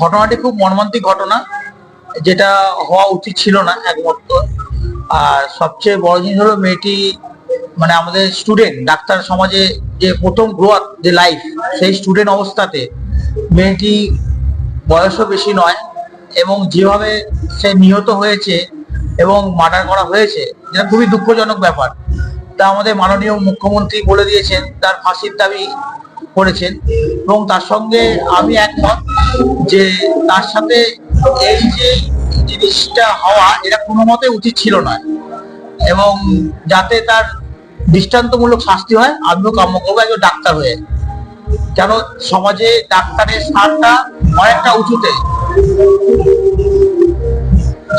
ঘটনাটি খুব মর্মান্তিক ঘটনা, যেটা হওয়া উচিত ছিল না একমাত্র। আর সবচেয়ে বড় জিনিস হলো মেয়েটি মানে আমাদের স্টুডেন্ট ডাক্তার সমাজে যে প্রথম গ্রোথ যে লাইফ সেই স্টুডেন্ট অবস্থাতে মেয়েটি বয়সও বেশি নয় এবং যেভাবে সে নিহত হয়েছে এবং মার্ডার করা হয়েছে যেটা খুবই দুঃখজনক ব্যাপার। তা আমাদের মাননীয় মুখ্যমন্ত্রী বলে দিয়েছেন, তার ফাঁসির দাবি করেছেন এবং তার সঙ্গে আমি একমত যে তার সাথে এই যে জিনিসটা হওয়া এটা কোনো মতে উচিত ছিল না। এবং যাতে তার দৃষ্টান্তমূলক শাস্তি হয়, আমিও কাম্য করব একজন ডাক্তার হয়ে। কেন সমাজে ডাক্তারের স্থানটা অনেকটা উঁচুতে।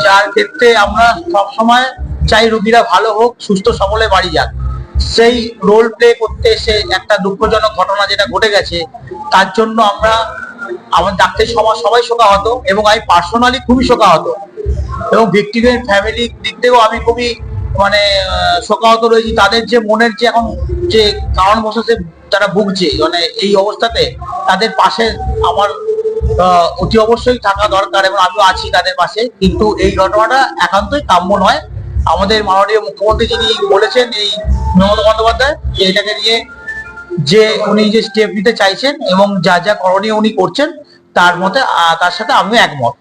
যার ক্ষেত্রে আমরা সবসময় চাই রোগীরা ভালো হোক, সুস্থ সবলে বাড়ি যাক। সেই রোল প্লে করতে এসে একটা দুঃখজনক ঘটনা যেটা ঘটে গেছে, তার জন্য আমরা আমার ডাক্তারি সমাজ সবাই শোকাহত এবং আমি পার্সোনালি খুবই শোকাহত এবং ভিক্টিমের ফ্যামিলির দিক থেকেও আমি খুবই মানে শোকাহত রয়েছি। তাদের যে মনের যে এখন যে কারণ বসেছে, তারা ভুগছে মানে এই অবস্থাতে তাদের পাশে আমার অতি অবশ্যই থাকা দরকার এবং আমিও আছি তাদের পাশে। কিন্তু এই ঘটনাটা একান্তই কাম্য নয়। আমাদের মাননীয় মুখ্যমন্ত্রী যিনি বলেছেন, এই মমতা বন্দ্যোপাধ্যায়, যে এটাকে নিয়ে যে উনি যে স্টেপ নিতে চাইছেন এবং যা যা করণীয় উনি করছেন, তার মতে তার সাথে আমিও একমত।